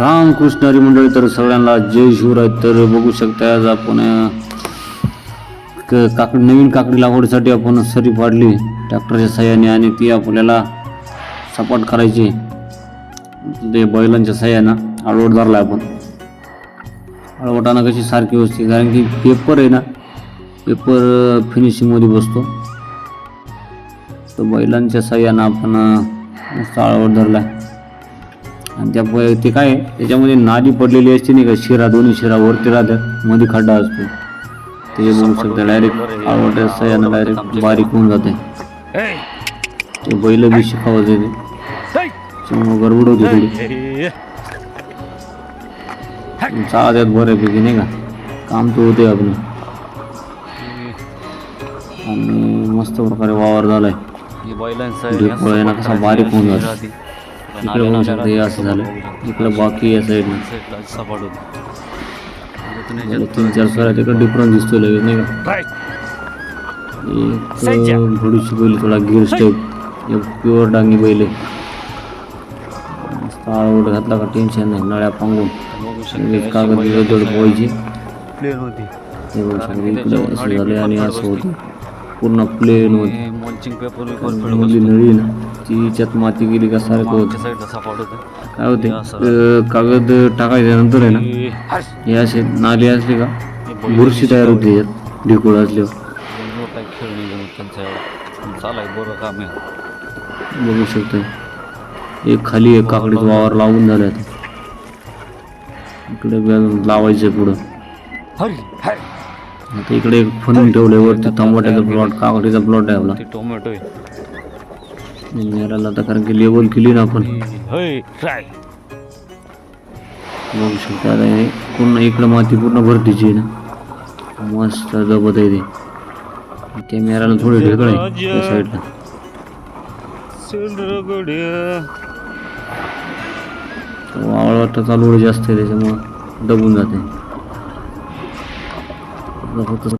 रामकृष्ण हरी मंडळी तर सगळ्यांना जय शिवराय. तर बघू शकता आज आपण क- काकडी नवीन काकडी लागवडीसाठी आपण सरी पाडली. ट्रॅक्टरच्या सहाय्याने आणि ती आपल्याला सपाट करायची. ते बैलांच्या सहाय्यानं आळवट धरला आपण. आळवटानं कशी सारखी बसते कारण की पेपर आहे ना पेपर फिनिशिंगमध्ये बसतो. तर बैलांच्या सहाय्यानं आपण आळवट धरला आहे आणि त्या ते काय त्याच्यामध्ये नाली पडलेली असते नाही का? शिरा दोन्ही शिरा वरती राहतात. मध्ये खड्डा असतो. ते बघू शकता डायरेक्ट आळवट्या सह्यानं डायरेक्ट बारीक होऊन जाते. ते बैल बी शिकावं ते त्याच्यामुळं गडबड होती थोडी. चालत बऱ्यापैकी नाही का? काम तर होते आपलं. आणि मस्त प्रकारे वावर झालाय. कसा बारीक होऊन जातो. इकडे बघू शकता हे असं झालं. इकडे बाकी या साईडनं झालं तीन चार सरा तिकडे डिफरन्स दिसतो लगेच नाही का? एक घोडीची बैल थोडा गिर स्टेप एक प्युअर डांगी बैल आहे. आळवट घातला का टेन्शन नाही नळ्या पांगून कागद पोहायची होती. बघू शकता इकडे असं झालं आणि असं होतं पूर्ण प्लेन होती. मल्चिंग पेपर ना तिच्यात माती गेली का सारखं होतं. काय होते? कागद टाकायच्या नंतर आहे ना हे असे नाले असले का बुरशी तयार होते याच्यात ढेकूळ असल्यावर. बघू शकता एक खाली एक काकडीचं वावर लावून झालं इकडे लावायचं पुढं. आता इकडे एक ठेवलंय वरती टमाट्याचा प्लॉट काकडीचा प्लॉट आहे आपला. ते टोमॅटो आहे. मेराला आता कारण की लेबल केली ना आपण. होय ट्राय बघू शकता आता हे पूर्ण इकडं माती पूर्ण भरतीची आहे ना. मस्त जबत आहे ते. कॅमेराला थोडी ढेकळ आहे त्या साईडला वावळवाटा चालू जास्त आहे त्याच्यामुळं दबून जाते. 我不知